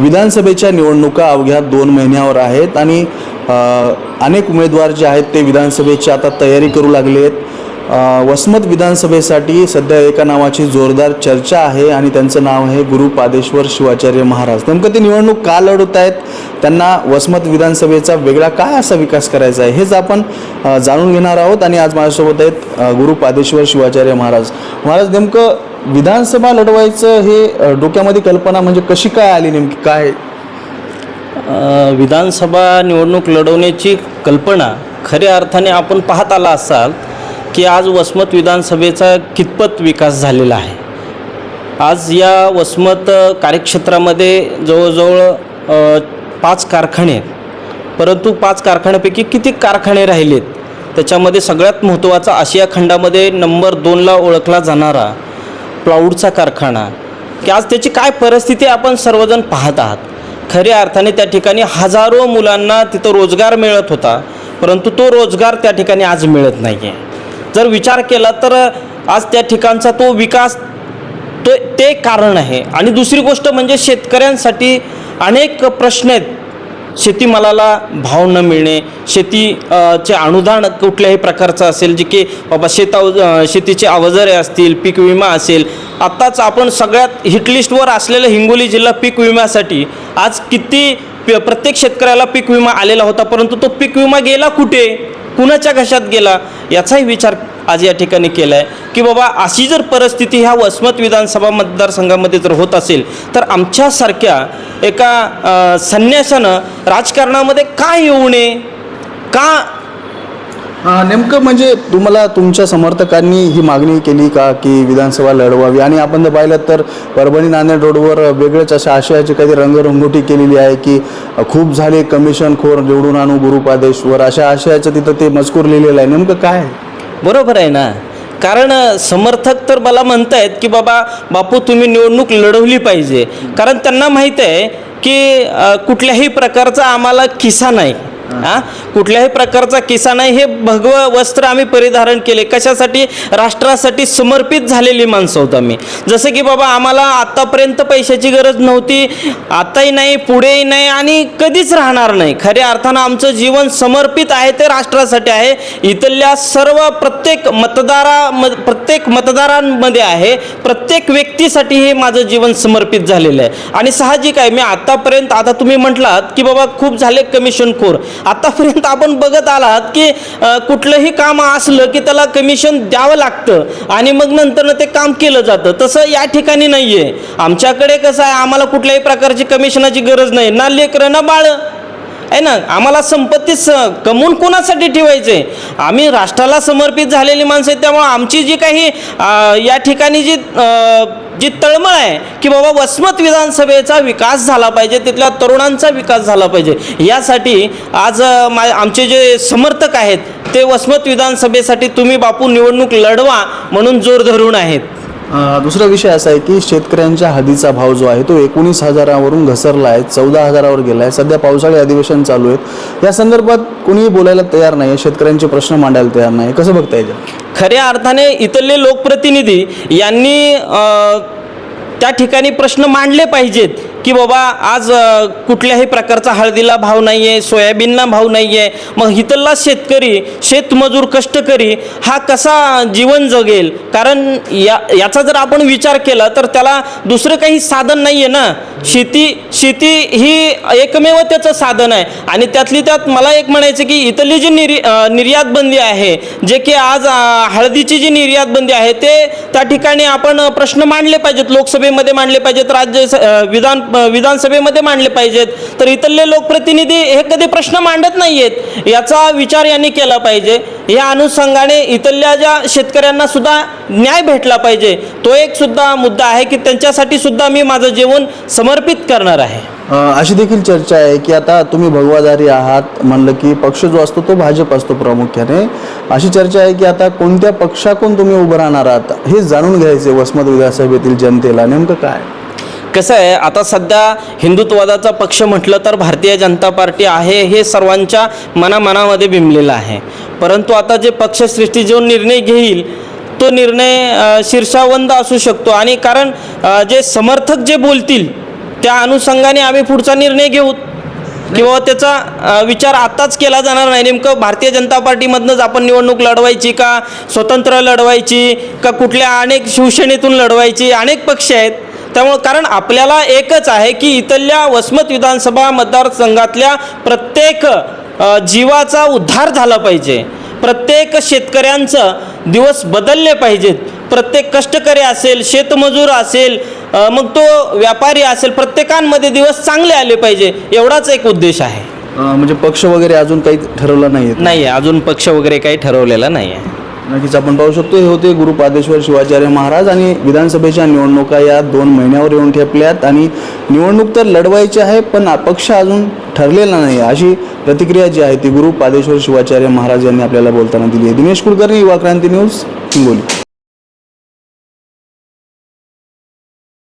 विधानसभेच्या निवडणुका अवघ्या दोन महिन्यावर आहेत आणि अनेक उमेदवार जे आहेत ते विधानसभेची आता तयारी करू लागले आहेत. वसमत विधानसभेसाठी सध्या एका नावाची जोरदार चर्चा आहे आणि त्यांचं नाव आहे गुरु पादेश्वर शिवाचार्य महाराज. नेमकं ते निवडणूक का लढवत आहेत? त्यांना वसमत विधानसभेचा वेगळा काय असा विकास करायचा आहे? हेच आपण जाणून घेणार आहोत आणि आज माझ्यासोबत आहेत गुरुपादेश्वर गुरु पादेश्वर शिवाचार्य महाराज. महाराज नेमकं विधानसभा लढवायचं हे डोक्यामध्ये कल्पना म्हणजे कशी काय आली नेमकी? काय? विधानसभा निवडणूक लढवण्याची कल्पना खऱ्या अर्थाने आपण पाहत आला असाल की आज वसमत विधानसभेचा कितपत विकास झालेला आहे. आज या वसमत कार्यक्षेत्रामध्ये जवळजवळ पाच कारखाने आहेत. परंतु पाच कारखान्यापैकी किती कारखाने राहिलेत? त्याच्यामध्ये सगळ्यात महत्त्वाचा आशिया खंडामध्ये नंबर दोनला ओळखला जाणारा प्लाऊडचा कारखाना की आज त्याची काय परिस्थिती आपण सर्वजण पाहत आहात. खऱ्या अर्थाने त्या ठिकाणी हजारो मुलांना तिथं रोजगार मिळत होता परंतु तो रोजगार त्या ठिकाणी आज मिळत नाही आहे जर विचार केला तर आज त्या ठिकाणचा तो विकास तो ते कारण आहे. आणि दुसरी गोष्ट म्हणजे शेतकऱ्यांसाठी अनेक प्रश्न आहेत. शेतीमालाला भाव न मिळणे शेती चे अनुदान कुठल्याही प्रकारचं असेल जे की बाबा शेता शेतीचे अवजारे असतील पीक विमा असेल आत्ताच आपण सगळ्यात हिटलिस्टवर असलेलं हिंगोली जिल्हा पीक विम्यासाठी आज किती प्रत्येक शेतकऱ्याला पीक विमा आलेला होता परंतु तो पीक विमा गेला कुठे? कुणाच्या घशात गेला? याचाही विचार आज या ठिकाणी केलं आहे की बाबा अशी जर परिस्थिती ह्या वसमत विधानसभा मतदारसंघामध्ये जर होत असेल तर आमच्यासारख्या एका संन्यासानं राजकारणामध्ये का येऊ नये? का? नेमकं म्हणजे तुम्हाला तुमच्या समर्थकांनी ही मागणी केली का की विधानसभा लढवावी? आणि आपण जर पाहिलं तर परभणी नांदेड रोडवर वेगळंच अशा आशयाची काही रंगरंगोटी केलेली आहे की खूप झाले कमिशन खोर निवडून आणू गुरुपादेश्वर अशा आशयाचं तिथं ते मजकूर लिहिलेलं आहे. नेमकं काय आहे? बरोबर आहे ना? कारण समर्थक तर मला म्हणत आहेत की बाबा बापू तुम्ही निवडणूक लढवली पाहिजे. कारण त्यांना माहीत आहे की कुठल्याही प्रकारचा आम्हाला किस्सा नाही. हा? कुठल्याही प्रकारचा किसा नाही. हे भगव वस्त्र आम्ही परिधारण केले. कशासाठी? राष्ट्रासाठी समर्पित झालेली माणसं होत आम्ही. जसं की बाबा आम्हाला आत्तापर्यंत पैशाची गरज नव्हती. आताही नाही पुढेही नाही आणि कधीच राहणार नाही. खऱ्या अर्थानं आमचं जीवन समर्पित आहे ते राष्ट्रासाठी आहे. इथल्या सर्व प्रत्येक मतदारा म प्रत्येक मतदारांमध्ये आहे. प्रत्येक व्यक्तीसाठी हे माझं जीवन समर्पित झालेलं आहे. आणि साहजिक आहे मी आतापर्यंत आता तुम्ही म्हटलात की बाबा खूप झाले कमिशन खोर. आतापर्यंत आपण बघत आलात की कुठलंही काम असलं की त्याला कमिशन द्यावं लागतं आणि मग नंतर ते काम केलं जातं. तसं या ठिकाणी नाही आहे आमच्याकडे कसं आहे आम्हाला कुठल्याही प्रकारची कमिशनाची गरज नाही. ना लेकरं ना बाळं. आहे ना आम्हाला संपत्ती स कमवून कोणासाठी ठेवायचे? आम्ही राष्ट्राला समर्पित झालेली माणसं आहेत त्यामुळं आमची जी काही या ठिकाणी जी जी तळमळ आहे की बाबा वसमत विधानसभेचा विकास झाला पाहिजे तिथल्या तरुणांचा विकास झाला पाहिजे यासाठी आज मा आमचे जे समर्थक आहेत ते वसमत विधानसभेसाठी तुम्ही बापू निवडणूक लढवा म्हणून जोर धरून आहेत. दुसरा विषय असा आहे की शेतकऱ्यांच्या हदीचा भाव जो आहे तो एकोणीस हजारावरून घसरला आहे चौदा हजारावर गेला आहे. सध्या पावसाळी अधिवेशन चालू आहेत. या संदर्भात कोणीही बोलायला तयार नाही आहे शेतकऱ्यांचे प्रश्न मांडायला तयार नाही कसं बघता येईल खऱ्या अर्थाने इथले लोकप्रतिनिधी यांनी त्या ठिकाणी प्रश्न मांडले पाहिजेत की बाबा आज कुठल्याही प्रकारचा हळदीला भाव नाही आहे सोयाबीनला भाव नाही आहे मग इथला शेतकरी शेतमजूर कष्टकरी हा कसा जीवन जगेल? कारण या याचा जर आपण विचार केला तर त्याला दुसरं काही साधन नाही आहे ना? शेती शेती ही एकमेव त्याचं साधन आहे. आणि त्यातली त्यात मला एक म्हणायचं की इथली जी निर् निर्यातबंदी निर्यात बंदी आहे जे की आज हळदीची जी निर्यातबंदी आहे ते त्या ठिकाणी आपण प्रश्न मांडले पाहिजेत लोकसभेमध्ये मांडले पाहिजेत राज्य विधान विधानसभेमध्ये मांडले पाहिजेत. तर इथले लोकप्रतिनिधी हे कधी प्रश्न मांडत नाही आहेत याचा विचार यांनी केला पाहिजे. या अनुषंगाने इथल्या ज्या शेतकऱ्यांना सुद्धा न्याय भेटला पाहिजे तो एक सुद्धा मुद्दा आहे की त्यांच्यासाठी सुद्धा मी माझं जीवन समर्पित करणार आहे. अशी देखील चर्चा आहे की आता तुम्ही भगवादारी आहात म्हणलं की पक्ष जो असतो तो भाजप असतो प्रामुख्याने. अशी चर्चा आहे की आता कोणत्या पक्षाकडून तुम्ही उभं राहणार आहात हे जाणून घ्यायचे वसमत विधानसभेतील जनतेला. नेमकं काय? कसं आहे आता सध्या हिंदुत्ववादाचा पक्ष म्हटलं तर भारतीय जनता पार्टी आहे हे सर्वांच्या मनामनामध्ये बिंबलेलं आहे. परंतु आता जे पक्षसृष्टी जो निर्णय घेईल तो निर्णय शीर्षावंत शीर्षावंद असू शकतो. आणि कारण जे समर्थक जे बोलतील त्या अनुषंगाने आम्ही पुढचा निर्णय घेऊ किंवा त्याचा विचार आत्ताच केला जाणार नाही. नेमकं भारतीय जनता पार्टीमधनंच आपण निवडणूक लढवायची का स्वतंत्र लढवायची का कुठल्या अनेक शिवसेनेतून लढवायची अनेक पक्ष आहेत. त्यामुळं कारण आपल्याला एकच आहे की इथल्या वसमत विधानसभा मतदारसंघातल्या प्रत्येक जीवाचा उद्धार झाला पाहिजे. प्रत्येक शेतकऱ्यांचं दिवस बदलले पाहिजेत. प्रत्येक कष्टकरी असेल शेतमजूर असेल मग तो व्यापारी असेल प्रत्येकांमध्ये दिवस चांगले आले पाहिजे एवढाच एक उद्देश आहे. म्हणजे पक्ष वगैरे अजून काही ठरवलं नाही नाही अजून पक्ष वगैरे काही ठरवलेला नाही आहे नक्कीच आपण पाहू शकतो हे होते गुरु पादेश्वर शिवाचार्य महाराज आणि विधानसभेच्या निवडणुका या दोन महिन्यावर येऊन ठेपल्यात. आणि निवडणूक तर लढवायची आहे पण अपक्ष अजून ठरलेला नाही. अशी प्रतिक्रिया जी आहे ती गुरु पादेश्वर शिवाचार्य महाराज यांनी आपल्याला बोलताना दिली आहे. दिनेश कुलकर्णी युवा क्रांती न्यूज हिंगोली.